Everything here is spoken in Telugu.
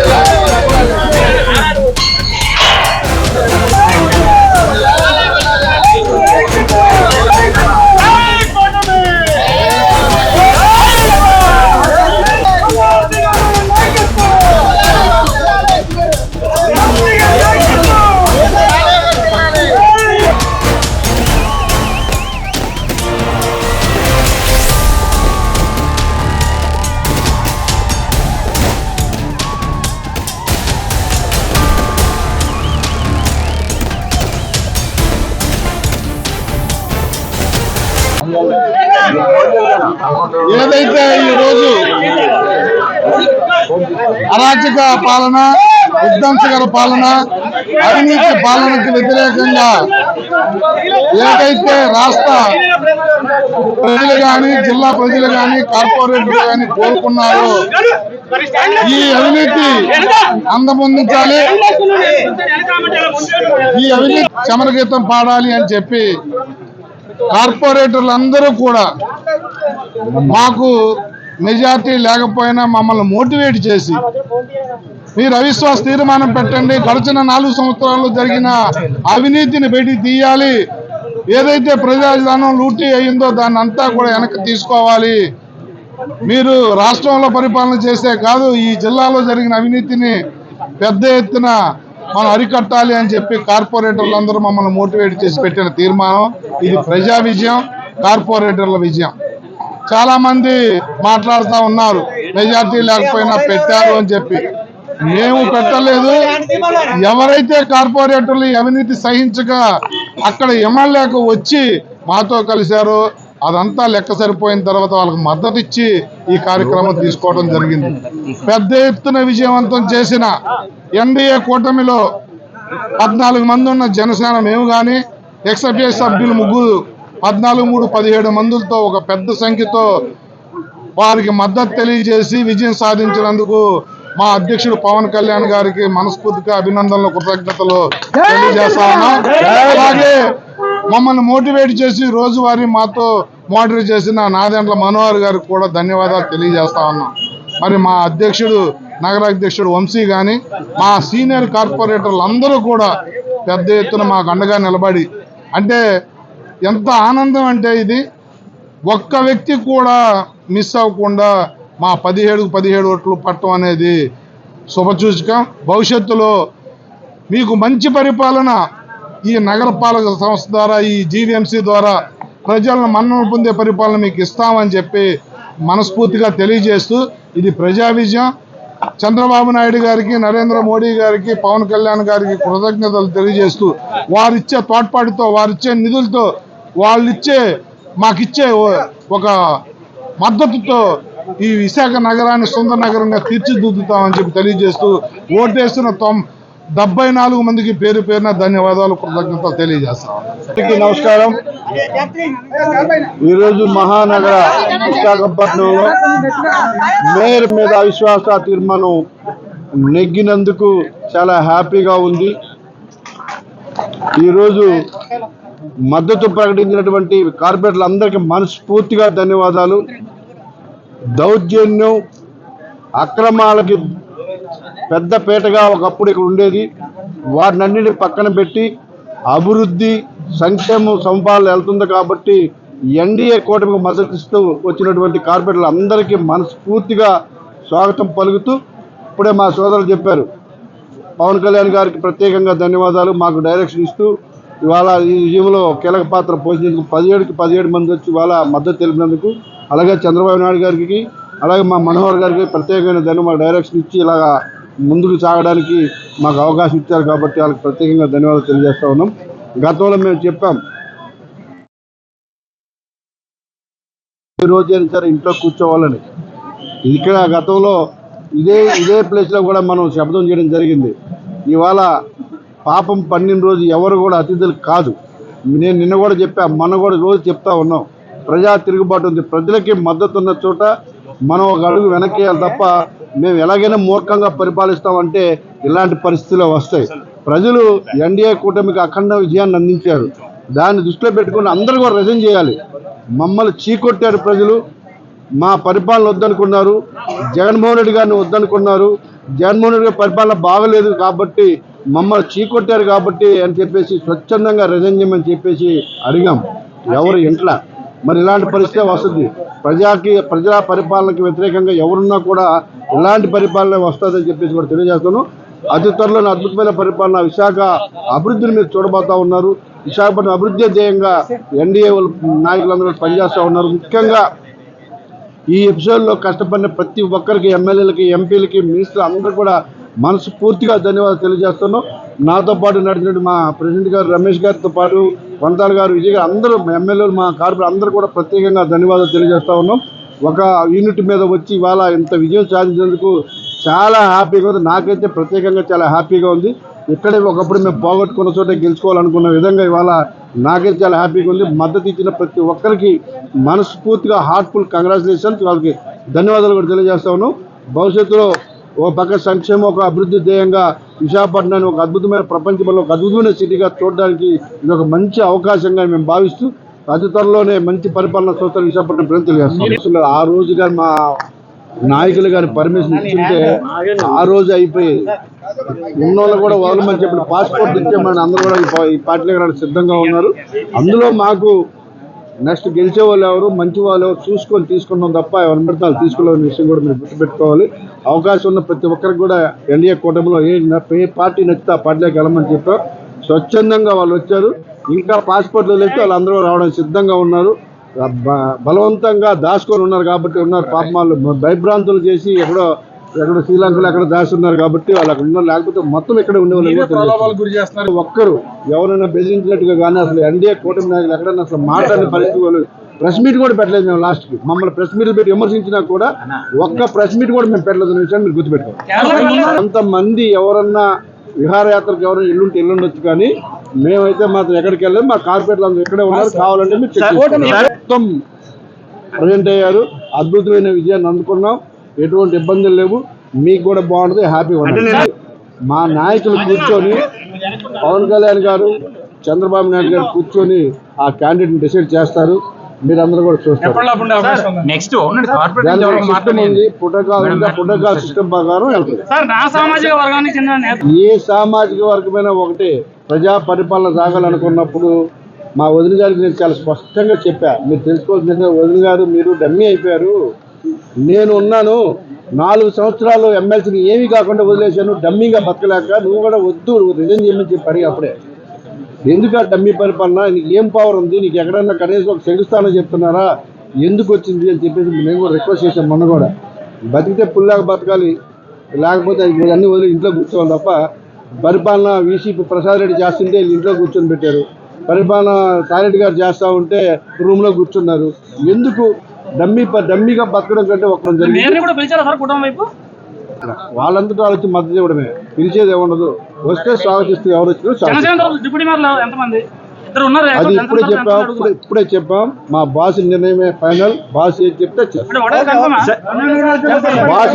ఏదైతే అరాచక పాలన విధ్వంసకర పాలన అవినీతి పాలనకు వ్యతిరేకంగా ఏదైతే రాష్ట్ర ప్రజలు కానీ జిల్లా ప్రజలు కానీ కార్పొరేటర్లు కానీ కోరుకున్నారో ఈ అవినీతి అందమొందించాలి. ఈ అవినీతి చమరగీతం పాడాలి అని చెప్పి కార్పొరేటర్లు అందరూ కూడా మాకు మెజార్టీ లేకపోయినా మమ్మల్ని మోటివేట్ చేసి మీరు అవిశ్వాస తీర్మానం పెట్టండి. గడిచిన నాలుగు సంవత్సరాల్లో జరిగిన అవినీతిని బయటికి తీయాలి. ఏదైతే ప్రజాధనం లూటీ అయిందో దాన్ని అంతా కూడా వెనక్కి తీసుకోవాలి. మీరు రాష్ట్రంలో పరిపాలన చేసే కాదు ఈ జిల్లాలో జరిగిన అవినీతిని పెద్ద ఎత్తున మనం అరికట్టాలి అని చెప్పి కార్పొరేటర్లు అందరూ మమ్మల్ని మోటివేట్ చేసి పెట్టిన తీర్మానం. ఇది ప్రజా విజయం కార్పొరేటర్ల విజయం. చాలా మంది మాట్లాడుతూ ఉన్నారు. మెజార్టీ లేకపోయినా పెట్టారు అని చెప్పి. మేము పెట్టలేదు. ఎవరైతే కార్పొరేటర్లు అవినీతి సహించక అక్కడ ఎమ్మెల్యేకు వచ్చి మాతో కలిశారో అదంతా లెక్క సరిపోయిన తర్వాత వాళ్ళకి మద్దతు ఇచ్చి ఈ కార్యక్రమం తీసుకోవడం జరిగింది. పెద్ద ఎత్తున విజయవంతం చేసిన ఎన్డీఏ కూటమిలో పద్నాలుగు మంది ఉన్న జనసేన మేము కానీ ఎక్స్ఎఫ్ఏ సభ్యులు ముగ్గురు పద్నాలుగు మూడు పదిహేడు మందులతో ఒక పెద్ద సంఖ్యతో వారికి మద్దతు తెలియజేసి విజయం సాధించినందుకు మా అధ్యక్షుడు పవన్ కళ్యాణ్ గారికి మనస్ఫూర్తిగా అభినందనలు కృతజ్ఞతలు తెలియజేస్తా ఉన్నాం అలాగే మమ్మల్ని మోటివేట్ చేసి రోజువారీ మాతో మోటివేట్ చేసిన నాదెండ్ల మనోహర్ గారికి కూడా ధన్యవాదాలు తెలియజేస్తా ఉన్నాం. మరి మా అధ్యక్షుడు నగరాధ్యక్షుడు వంశీ కానీ మా సీనియర్ కార్పొరేటర్లు అందరూ కూడా పెద్ద ఎత్తున మాకు అండగా నిలబడి అంటే ఎంత ఆనందం అంటే ఇది. ఒక్క వ్యక్తి కూడా మిస్ అవ్వకుండా మా పదిహేడు పదిహేడు ఓట్లు పట్టడం అనేది శుభసూచకం. భవిష్యత్తులో మీకు మంచి పరిపాలన ఈ నగరపాలక సంస్థ ద్వారా ఈ జీవీఎంసీ ద్వారా ప్రజలను మన్నలు పొందే పరిపాలన మీకు ఇస్తామని చెప్పి మనస్ఫూర్తిగా తెలియజేస్తూ ఇది ప్రజా విజయం. చంద్రబాబు నాయుడు గారికి నరేంద్ర మోడీ గారికి పవన్ కళ్యాణ్ గారికి కృతజ్ఞతలు తెలియజేస్తూ వారిచ్చే తోడ్పాటుతో వారిచ్చే నిధులతో వాళ్ళిచ్చే మాకిచ్చే ఒక మద్దతుతో ఈ విశాఖ నగరాన్ని సుందర నగరంగా తీర్చిదిద్దుతామని చెప్పి తెలియజేస్తూ ఓటేసిన తొం డెబ్బై నాలుగు మందికి పేరు పేరున ధన్యవాదాలు కృతజ్ఞత తెలియజేస్తాం నమస్కారం. ఈరోజు మహానగర విశాఖపట్నంలో మేయర్ మీద అవిశ్వాస తీర్మానం నెగ్గినందుకు చాలా హ్యాపీగా ఉంది. ఈరోజు మద్దతు ప్రకటించినటువంటి కార్పొరేటర్లందరికీ మనస్ఫూర్తిగా ధన్యవాదాలు. దౌర్జన్యం అక్రమాలకి పెద్ద పీటగా ఒకప్పుడు ఇక్కడ ఉండేది. వాటినన్నిటిని పక్కన పెట్టి అభివృద్ధి సంక్షేమం సంపాదన వెళ్తుంది కాబట్టి ఎన్డీఏ కూటమికి మద్దతు ఇస్తూ వచ్చినటువంటి కార్పొరేటర్లు అందరికీ మనస్ఫూర్తిగా స్వాగతం పలుకుతూ ఇప్పుడే మా సోదరులు చెప్పారు. పవన్ కళ్యాణ్ గారికి ప్రత్యేకంగా ధన్యవాదాలు. మాకు డైరెక్షన్ ఇస్తూ ఇవాళ ఈ విజయంలో కీలక పాత్ర పోషించేందుకు పదిహేడుకి పదిహేడు మంది వచ్చి ఇవాళ మద్దతు తెలిపినందుకు అలాగే చంద్రబాబు నాయుడు గారికి అలాగే మా మనోహర్ గారికి ప్రత్యేకమైన ధన్య డైరెక్షన్ ఇచ్చి ఇలాగా ముందుకు సాగడానికి మాకు అవకాశం ఇచ్చారు కాబట్టి వాళ్ళకి ప్రత్యేకంగా ధన్యవాదాలు తెలియజేస్తా ఉన్నాం. గతంలో మేము చెప్పాం ఈ రోజైనా సరే ఇంట్లో కూర్చోవాలని. ఇక్కడ గతంలో ఇదే ఇదే ప్లేస్లో కూడా మనం శబ్దం చేయడం జరిగింది. ఇవాళ పాపం పన్నెండు రోజు ఎవరు కూడా అతిథులు కాదు. నేను నిన్న కూడా చెప్పా మనం కూడా రోజు చెప్తా ఉన్నాం. ప్రజా తిరుగుబాటు ఉంది. ప్రజలకి మద్దతు ఉన్న చోట మనం ఒక అడుగు వెనక్కి తప్ప మేము ఎలాగైనా మూర్ఖంగా పరిపాలిస్తామంటే ఇలాంటి పరిస్థితులు వస్తాయి. ప్రజలు ఎన్డీఏ కూటమికి అఖండ విజయాన్ని అందించారు. దాన్ని దృష్టిలో పెట్టుకుని అందరూ కూడా రజన్ చేయాలి. మమ్మల్ని చీకొట్టారు ప్రజలు. మా పరిపాలన వద్దనుకున్నారు. జగన్మోహన్ రెడ్డి గారిని వద్దనుకున్నారు. జగన్మోహన్ రెడ్డి గారి పరిపాలన బాగలేదు కాబట్టి మమ్మల్ని చీకొట్టారు కాబట్టి అని చెప్పేసి స్వచ్ఛందంగా రిజైన్ చేయమని చెప్పేసి అడిగాం. ఎవరు ఇంట్లో? మరి ఇలాంటి పరిస్థితి వస్తుంది. ప్రజాకి ప్రజా పరిపాలనకి వ్యతిరేకంగా ఎవరున్నా కూడా ఇలాంటి పరిపాలన వస్తుందని చెప్పేసి కూడా తెలియజేస్తాను అతి త్వరలో అద్భుతమైన పరిపాలన విశాఖ అభివృద్ధిని మీరు చూడబోతా ఉన్నారు. విశాఖపట్నం అభివృద్ధి ధ్యేయంగా ఎన్డీఏ నాయకులందరూ పనిచేస్తూ ఉన్నారు. ముఖ్యంగా ఈ ఎపిసోడ్లో కష్టపడిన ప్రతి ఒక్కరికి ఎమ్మెల్యేలకి ఎంపీలకి మినిస్టర్ అందరూ కూడా మనస్ఫూర్తిగా ధన్యవాదాలు తెలియజేస్తున్నాం. నాతో పాటు నడిచినట్టు మా ప్రెసిడెంట్ గారు రమేష్ గారితో పాటు వంతాల గారు విజయ్ గారు అందరూ మా ఎమ్మెల్యేలు మా కార్పొరేట్ అందరూ కూడా ప్రత్యేకంగా ధన్యవాదాలు తెలియజేస్తా ఉన్నాం. ఒక యూనిట్ మీద వచ్చి ఇవాళ ఇంత విజయం సాధించినందుకు చాలా హ్యాపీగా ఉంది. నాకైతే ప్రత్యేకంగా చాలా హ్యాపీగా ఉంది. ఇక్కడే ఒకప్పుడు మేము పోగొట్టుకున్న చోట గెలుచుకోవాలనుకున్న విధంగా ఇవాళ నాకైతే చాలా హ్యాపీగా ఉంది. మద్దతు ఇచ్చిన ప్రతి ఒక్కరికి మనస్ఫూర్తిగా హార్ట్ఫుల్ కంగ్రాచులేషన్స్ వాళ్ళకి ధన్యవాదాలు కూడా తెలియజేస్తా ఉన్నాం. భవిష్యత్తులో ఒక పక్క సంక్షేమం ఒక అభివృద్ధి ధ్యేయంగా విశాఖపట్నాన్ని ఒక అద్భుతమైన ప్రపంచంలో ఒక అద్భుతమైన సిటీగా చూడడానికి ఇది ఒక మంచి అవకాశంగా మేము భావిస్తూ అతి త్వరలోనే మంచి పరిపాలన చూస్తారు విశాఖపట్నం ప్రజలు తెలియజేస్తాం. ఆ రోజుగా మా నాయకులు గారి పర్మిషన్ ఇచ్చింటే ఆ రోజు అయిపోయేది. ఉన్నోళ్ళు కూడా వదలమని చెప్పిన పాస్పోర్ట్ ఇచ్చామని అందరూ కూడా ఈ పార్టీలో సిద్ధంగా ఉన్నారు. అందులో మాకు నెక్స్ట్ గెలిచే వాళ్ళు ఎవరు మంచి వాళ్ళు ఎవరు చూసుకొని తీసుకున్నాం తప్ప ఎవరు పడితే వాళ్ళు తీసుకోలేని విషయం కూడా మీరు గుర్తుపెట్టుకోవాలి. అవకాశం ఉన్న ప్రతి ఒక్కరికి కూడా ఎన్డీఏ కూటమిలో ఏ ఏ పార్టీ నచ్చితే ఆ పార్టీలోకి వెళ్ళమని చెప్పారు. స్వచ్ఛందంగా వాళ్ళు వచ్చారు. ఇంకా పాస్పోర్ట్లు వాళ్ళు వాళ్ళందరూ రావడానికి సిద్ధంగా ఉన్నారు. బ- బలవంతంగా దాచుకొని ఉన్నారు కాబట్టి ఉన్నారు. పాపమాలు వాళ్ళు భయభ్రాంతులు చేసి ఎక్కడో ఎక్కడో శ్రీలంకలో ఎక్కడ దాచి ఉన్నారు కాబట్టి వాళ్ళు అక్కడ ఉన్నారు లేకపోతే మొత్తం ఇక్కడ ఉండేవాళ్ళు గురి చేస్తున్నారు. ఒక్కరు ఎవరైనా బెదిరించినట్టుగా కానీ అసలు ఎన్డీఏ కూటమి నాయకులు ఎక్కడైనా అసలు మాట్లాడిన పరిస్థితి వాళ్ళు ప్రెస్ మీట్ కూడా పెట్టలేదు మేము లాస్ట్కి. మమ్మల్ని ప్రెస్ మీట్లు పెట్టి విమర్శించినా కూడా ఒక్క ప్రెస్ మీట్ కూడా మేము పెట్టలేదు అనే విషయాన్ని మీరు గుర్తుపెట్టుకోవాలి అంతమంది ఎవరన్నా విహారయాత్రకు ఎవరైనా ఇల్లుంటే ఇల్లుండొచ్చు కానీ మేమైతే మాత్రం ఎక్కడికి వెళ్ళలేదు మా కార్పొరేట్లు అందరూ ఇక్కడే ఉన్నారు. కావాలంటే మీరు. మొత్తం ప్రజెంట్ అయ్యారు. అద్భుతమైన విజయాన్ని అందుకున్నాం. ఎటువంటి ఇబ్బందులు లేవు. మీకు కూడా బాగుంటుంది హ్యాపీగా ఉండండి. మా నాయకులు కూర్చొని పవన్ కళ్యాణ్ గారు చంద్రబాబు నాయుడు గారు కూర్చొని ఆ క్యాండిడేట్ డిసైడ్ చేస్తారు. మీరందరూ కూడా చూస్తారు. నెక్స్ట్ సిస్టమ్ ప్రకారం వెళ్తుంది. సార్ నా సామాజిక వర్గానికి చెందిన నేత ఏ సామాజిక వర్గమైనా ఒకటే ప్రజా పరిపాలన సాగాలనుకున్నప్పుడు మా వదిన గారికి నేను చాలా స్పష్టంగా చెప్పా. మీరు తెలుసుకోవాల్సిన వదిన గారు మీరు డమ్మీ అయిపోయారు. నేను ఉన్నాను నాలుగు సంవత్సరాలు ఎమ్మెల్సీని ఏమీ కాకుండా వదిలేశాను. డమ్మీగా బతకలేక నువ్వు కూడా వద్దు రిజైన్ చేయమని చెప్పి అడిగి అప్పుడే. ఎందుకు ఆ డమ్మీ పరిపాలన? నీకు ఏం పవర్ ఉంది? నీకు ఎక్కడన్నా కనీసం ఒక శంకుస్థానం చెప్తున్నారా? ఎందుకు వచ్చింది అని చెప్పేసి మేము కూడా రిక్వెస్ట్ చేసాం మొన్న కూడా. బతికితే పుల్లాగా బతకాలి. లేకపోతే అది అన్ని వదిలి ఇంట్లో కూర్చోవాలి తప్ప పరిపాలన వీసీపీ ప్రసాద్ రెడ్డి చేస్తుంటే ఇంట్లో కూర్చొని పెట్టారు. పరిపాలన సారెడ్డి గారు చేస్తూ ఉంటే రూమ్లో కూర్చున్నారు. ఎందుకు? డమ్మీ డమ్మీగా బతకడం కంటే కుటుంబం వైపు? వాళ్ళంతటా వాళ్ళు వచ్చి మద్దతు ఇవ్వడమే. పిలిచేది ఏముండదు. వస్తే స్వాగతిస్తూ ఎవరు వచ్చినా అది ఇప్పుడే చెప్పాం? ఇప్పుడే చెప్పాం. మా బాస్ నిర్ణయమే ఫైనల్. బాస్ ఏది చెప్తే? బాస్